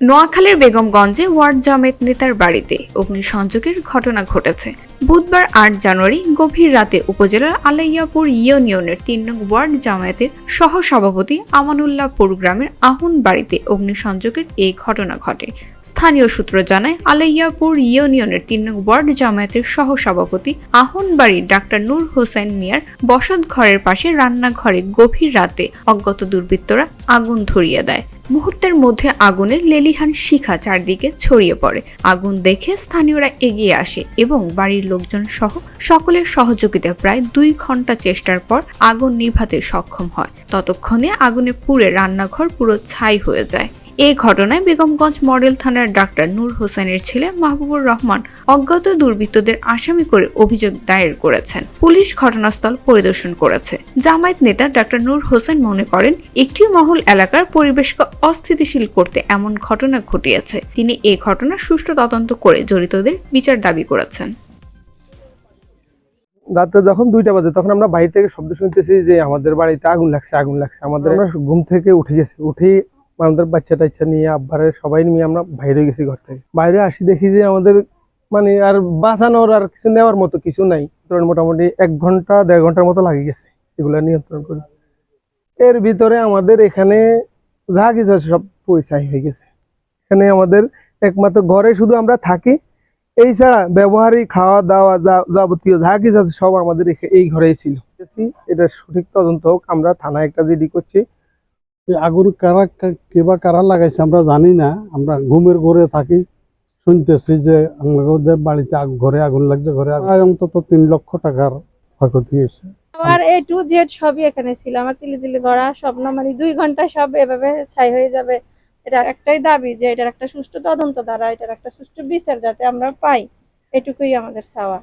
নোয়াখালীর বেগমগঞ্জে ওয়ার্ড জামেত নেতার বাড়িতে অগ্নিসংযোগের ঘটনা ঘটেছে। বুধবার আট জানুয়ারি গভীর রাতে উপজেলার আলাইয়াপুর ইউনিয়নের তিন নং ওয়ার্ড জামায়াতের সহসভাপতি আমানুল্লাহপুর গ্রামের আহুন বাড়িতে অগ্নিসংযোগের এই ঘটনা ঘটে। স্থানীয় সূত্র জানায়, আলাইয়াপুর ইউনিয়নের তিন নং ওয়ার্ড জামায়াতের সহসভাপতি আহুন বাড়ির ডাক্তার নূর হোসেন মিয়ার বসত ঘরের পাশে রান্নাঘরে গভীর রাতে অজ্ঞাত দুর্বৃত্তরা আগুন ধরিয়ে দেয়। মুহূর্তের মধ্যে আগুনের লেলিহান শিখা চারদিকে ছড়িয়ে পড়ে। আগুন দেখে স্থানীয়রা এগিয়ে আসে এবং বাড়ির লোকজন সহ সকলের সহযোগিতা প্রায় দুই ঘণ্টা চেষ্টার পর আগুন নিভাতে সক্ষম হয়। ততক্ষণে আগুনে পুড়ে রান্নাঘর পুরো ছাই হয়ে যায়। এই ঘটনায় বেগমগঞ্জ মডেল থানার ডাক্তার নূর হোসেনের ছেলে মাহবুবুর রহমান অজ্ঞাত দুর্বৃত্তদের আসামি করে অভিযোগ দায়ের করেছেন। পুলিশ ঘটনাস্থল পরিদর্শন করেছে। জামায়াত নেতা ডাক্তার নূর হোসেন মনে করেন একটি মহল এলাকার পরিবেশকে অস্থিতিশীল করতে এমন ঘটনা ঘটিয়েছে। তিনি এই ঘটনা সুষ্ঠু তদন্ত করে জড়িতদের বিচার দাবি করেছেন। রাতে যখন দুইটা বাজে তখন আমরা বাড়ি থেকে শব্দ শুনতেছি যে আমাদের বাড়িতে আগুন লাগছে আগুন লাগছে। আমাদের ঘুম থেকে উঠে গেছি। উঠেই আমাদের বাচ্চা টাচ্চা নিয়ে, আব্বারে সবাই নিয়ে আমরা বাইরে গেছি ঘর থেকে। বাইরে আসি দেখি যে আমাদের মানে আর বাঁচানোর আর কিছু নেওয়ার মতো কিছু নাই। মোটামুটি এক ঘণ্টা, দেড় ঘণ্টার মতো লাগে গেছে এগুলা নিয়ন্ত্রণ করি। এর ভিতরে আমাদের এখানে যা কিছু আছে সব পয়সাই হয়ে গেছে। এখানে আমাদের একমাত্র ঘরে শুধু আমরা থাকি। এই ছাড়া ব্যবহারিক খাওয়া দাওয়া যাবতীয় যা কিছু আছে সব আমাদের এই ঘরেই ছিল। এটা সঠিক তদন্ত হোক, আমরা থানায় একটা জিডি করছি। আগুন কারা কা- কে বা কারা লাগাইছে আমরা জানি না। আমরা ঘুমের ঘরে থাকি, শুনতেছি যে আমাদের বাড়িতে ঘরে আগুন লাগছে, ঘরে প্রায় অন্তত তিন লক্ষ টাকার ক্ষয়ক্ষতি হয়েছে। আমার এ টু জেড সবই এখানে ছিল। আমার তিলি তিলি ভরা স্বপ্ন মানে দুই ঘণ্টা সব এভাবে ছাই হয়ে যাবে। এটা একটাই দাবি যে এটার একটা সুষ্ঠু তদন্ত দ্বারা, এটার একটা সুষ্ঠু বিচার যাতে আমরা পাই, এটুকুই আমাদের চাওয়া।